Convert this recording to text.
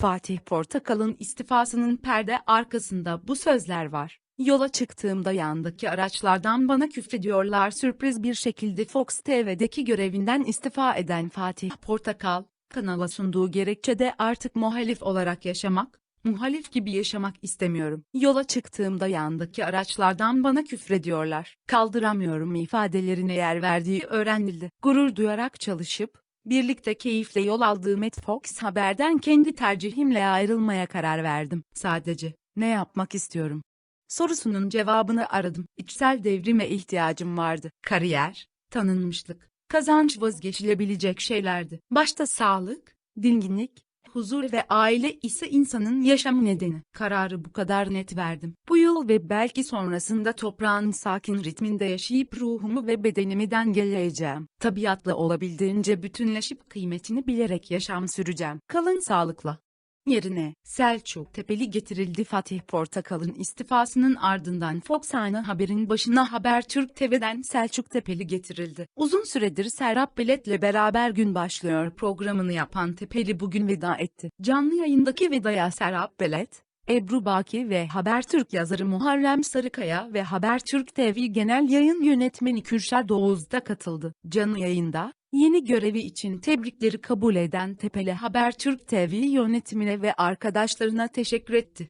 Fatih Portakal'ın istifasının perde arkasında bu sözler var. Yola çıktığımda yandaki araçlardan bana küfrediyorlar sürpriz bir şekilde Fox TV'deki görevinden istifa eden Fatih Portakal, kanala sunduğu gerekçede artık muhalif olarak yaşamak, muhalif gibi yaşamak istemiyorum. Yola çıktığımda yandaki araçlardan bana küfrediyorlar. Kaldıramıyorum ifadelerine yer verdiği öğrenildi. Gurur duyarak çalışıp, birlikte keyifle yol aldığım Et Fox Haber'den kendi tercihimle ayrılmaya karar verdim. Sadece, ne yapmak istiyorum? Sorusunun cevabını aradım. İçsel devrime ihtiyacım vardı. Kariyer, tanınmışlık, kazanç vazgeçilebilecek şeylerdi. Başta sağlık, dinginlik, huzur ve aile ise insanın yaşam nedeni. Kararı bu kadar net verdim. Bu yıl ve belki sonrasında toprağın sakin ritminde yaşayıp ruhumu ve bedenimi dengeleyeceğim. Tabiatla olabildiğince bütünleşip kıymetini bilerek yaşam süreceğim. Kalın sağlıkla. Yerine Selçuk Tepeli getirildi Fatih Portakal'ın istifasının ardından Fox Ana Haber'in başına Habertürk TV'den Selçuk Tepeli getirildi. Uzun süredir Serap Bilet'le beraber gün başlıyor programını yapan Tepeli bugün veda etti. Canlı yayındaki vedaya Serap Bilet, Ebru Baki ve Habertürk yazarı Muharrem Sarıkaya ve Habertürk TV Genel Yayın Yönetmeni Kürşat Oğuz da katıldı. Canlı yayında, yeni görevi için tebrikleri kabul eden Tepeli Habertürk TV yönetimine ve arkadaşlarına teşekkür etti.